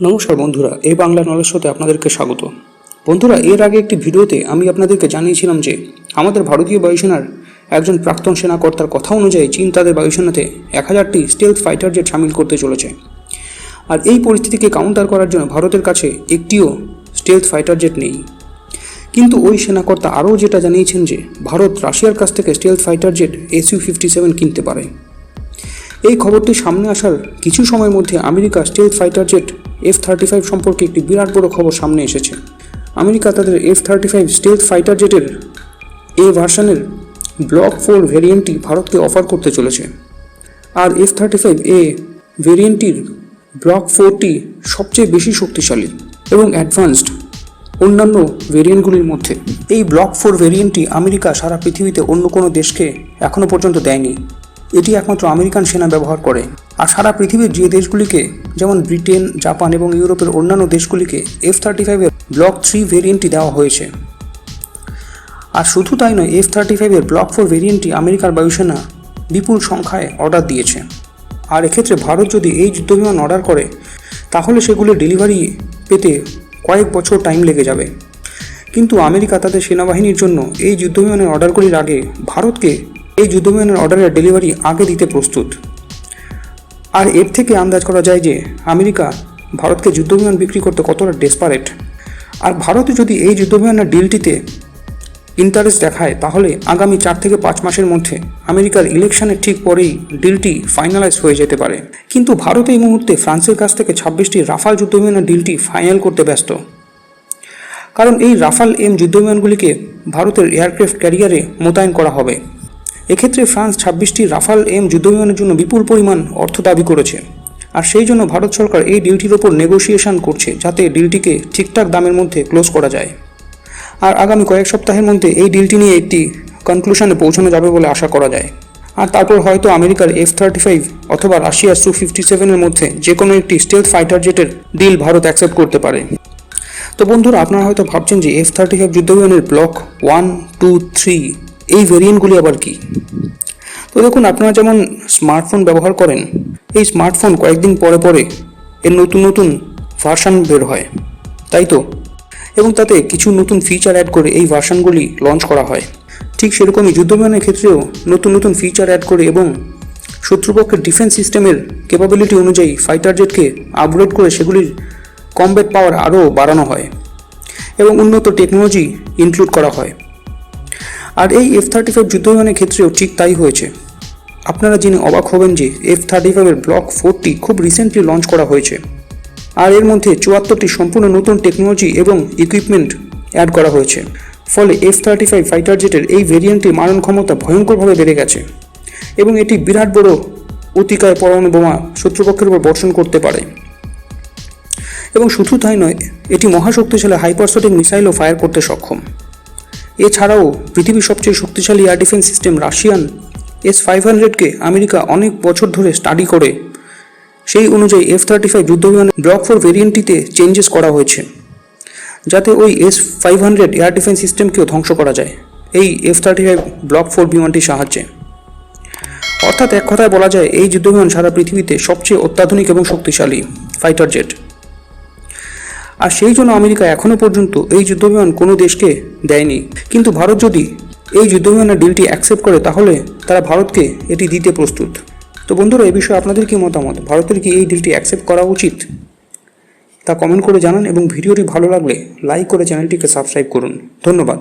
নমস্কার বন্ধুরা, এই বাংলা নলেজ শোতে আপনাদেরকে স্বাগত। বন্ধুরা, এর আগে একটি ভিডিওতে আমি আপনাদেরকে জানিয়েছিলাম যে, আমাদের ভারতীয় বায়ুসেনার একজন প্রাক্তন সেনাকর্তার কথা অনুযায়ী চীন তাদের বায়ুসেনাতে এক হাজারটি স্টেলথ ফাইটার জেট সামিল করতে চলেছে। আর এই পরিস্থিতিকে কাউন্টার করার জন্য ভারতের কাছে একটিও স্টেলথ ফাইটার জেট নেই। কিন্তু ওই সেনাকর্তা আরও যেটা জানিয়েছেন যে, ভারত রাশিয়ার কাছ থেকে stealth fighter jet SU fifty seven কিনতে পারে। এই খবরটি সামনে আসার কিছু সময়ের মধ্যে America stealth fighter jet F thirty five সম্পর্কে একটি বিরাট বড় খবর সামনে এসেছে। আমেরিকা তাদের F thirty five stealth fighter জেটের A ভার্সনের ব্লক ফোর ভেরিয়েন্টটি ভারতকে অফার করতে চলেছে। আর এফ থার্টি ফাইভ এ ভেরিয়েন্টটির ব্লক ফোরটি সবচেয়ে বেশি শক্তিশালী এবং অ্যাডভান্সড অন্যান্য ভেরিয়েন্টগুলির মধ্যে। এই ব্লক ফোর ভেরিয়েন্টটি আমেরিকা সারা পৃথিবীতে অন্য কোনো দেশকে এখনও পর্যন্ত দেয়নি। এটি একমাত্র আমেরিকান সেনা ব্যবহার করে। আর সারা পৃথিবীর যে দেশগুলিকে, যেমন ব্রিটেন, জাপান এবং ইউরোপের অন্যান্য দেশগুলিকে এফ থার্টি ফাইভের ব্লক থ্রি ভেরিয়েন্টটি দেওয়া হয়েছে। আর শুধু তাই নয় এফ থার্টি ফাইভের ব্লক ফোর ভেরিয়েন্টটি আমেরিকার বায়ুসেনা বিপুল সংখ্যায় অর্ডার দিয়েছে। আর এক্ষেত্রে ভারত যদি এই যুদ্ধবিমান অর্ডার করে, তাহলে সেগুলো ডেলিভারি পেতে কয়েক বছর টাইম লেগে যাবে। কিন্তু আমেরিকা তাদের সেনাবাহিনীর জন্য এই যুদ্ধ যুদ্ধবিমানের অর্ডারগুলির আগে ভারতকে এই যুদ্ধবিমানের অর্ডারের ডেলিভারি আগে দিতে প্রস্তুত। আর এর থেকে আন্দাজ করা যায় যে আমেরিকা ভারতকে যুদ্ধবিমান বিক্রি করতে কতটা ডেসপারেট আর ভারত যদি এই যুদ্ধবিমানের ডিলটিতে ইন্টারেস্ট দেখায়, তাহলে আগামী চার থেকে পাঁচ মাসের মধ্যে আমেরিকার ইলেকশনের ঠিক পরেই ডিলটি ফাইনালাইজ হয়ে যেতে পারে। কিন্তু ভারত এই মুহূর্তে ফ্রান্সের কাছ থেকে ছাব্বিশটি রাফাল যুদ্ধবিমানের ডিলটি ফাইনাল করতে ব্যস্ত। কারণ এই রাফাল এম যুদ্ধবিমানগুলিকে ভারতের এয়ারক্রাফট ক্যারিয়ারে মোতায়েন করা হবে। এক্ষেত্রে ফ্রান্স ছাব্বিশটি রাফাল এম যুদ্ধবিমানের জন্য বিপুল পরিমাণ অর্থ দাবি করেছে। আর সেই জন্য ভারত সরকার এই ডিলটির ওপর নেগোসিয়েশন করছে যাতে ডিলটিকে ঠিকঠাক দামের মধ্যে ক্লোজ করা যায়। আর আগামী কয়েক সপ্তাহের মধ্যে এই ডিলটি নিয়ে একটি কনক্লুশনে পৌঁছানো যাবে বলে আশা করা যায়। আর তারপর হয়তো আমেরিকার এফ থার্টি ফাইভ অথবা রাশিয়ার সু ফিফটি সেভেনের মধ্যে যে কোনো একটি স্টেলথ ফাইটার জেটের ডিল ভারত অ্যাকসেপ্ট করতে পারে। তো বন্ধুরা, আপনারা হয়তো ভাবছেন যে এফ থার্টি ফাইভ যুদ্ধবিমানের ব্লক ওয়ান টু থ্রি এই ভেরিয়েন্টগুলি আবার কি? তো দেখুন, আপনারা যেমন স্মার্টফোন ব্যবহার করেন, এই স্মার্টফোন কয়েকদিন পরে পরে এর নতুন নতুন ভার্সান বের হয়। তাই তো? এবং তাতে কিছু নতুন ফিচার অ্যাড করে এই ভার্সানগুলি লঞ্চ করা হয়। ঠিক সেরকমই যুদ্ধবিমানের ক্ষেত্রেও নতুন নতুন ফিচার অ্যাড করে এবং শত্রুপক্ষের ডিফেন্স সিস্টেমের ক্যাপাবিলিটি অনুযায়ী ফাইটার জেটকে আপগ্রেড করে সেগুলির কমব্যাট পাওয়ার আরও বাড়ানো হয় এবং উন্নত টেকনোলজি ইনক্লুড করা হয়। আর এই এফ থার্টি ফাইভ যুদ্ধবিমানের ক্ষেত্রেও ঠিক তাই হয়েছে। আপনারা জেনে অবাক হবেন যে এফ থার্টি ফাইভের ব্লক ফোরটি খুব রিসেন্টলি লঞ্চ করা হয়েছে। আর এর মধ্যে চুয়াত্তরটি সম্পূর্ণ নতুন টেকনোলজি এবং ইকুইপমেন্ট অ্যাড করা হয়েছে। ফলে এফ থার্টি ফাইভ ফাইটার জেটের এই ভেরিয়েন্টের মারণ ক্ষমতা ভয়ঙ্করভাবে বেড়ে গেছে। এবং এটি বিরাট বড় অতিকায় পরমাণু বোমা শত্রুপক্ষের উপর বর্ষণ করতে পারে। এবং শুধু তাই নয়, এটি মহাশক্তিশালী হাইপারসোটিক মিসাইলও ফায়ার করতে সক্ষম। এছাড়াও পৃথিবীর সবচেয়ে শক্তিশালী air defence system Russian S five হান্ড্রেডকে America অনেক বছর ধরে স্টাডি করে। সেই অনুযায়ী এফ থার্টি ফাইভ যুদ্ধবিমান ব্লক ফোর ভেরিয়েন্টটিতে চেঞ্জেস করা হয়েছে, যাতে ওই S five hundred air defence সিস্টেমকেও ধ্বংস করা যায়। এই F thirty five block four বিমানটির সাহায্যে। অর্থাৎ এক কথায় বলা যায়, এই যুদ্ধবিমান সারা পৃথিবীতে সবচেয়ে অত্যাধুনিক এবং শক্তিশালী ফাইটার জেট আর সেই জন্য আমেরিকা এখনও পর্যন্ত এই যুদ্ধবিমান কোনো দেশকে দেয়নি। কিন্তু ভারত যদি এই যুদ্ধবিমানের ডিলটি অ্যাকসেপ্ট করে, তাহলে তারা ভারতকে এটি দিতে প্রস্তুত। তো বন্ধুরা এই বিষয়ে আপনাদের কী মতামত? ভারতের কি এই ডিলটি অ্যাকসেপ্ট করা উচিত? তা কমেন্ট করে জানান এবং ভিডিওটি ভালো লাগলে লাইক করে চ্যানেলটিকে সাবস্ক্রাইব করুন। ধন্যবাদ।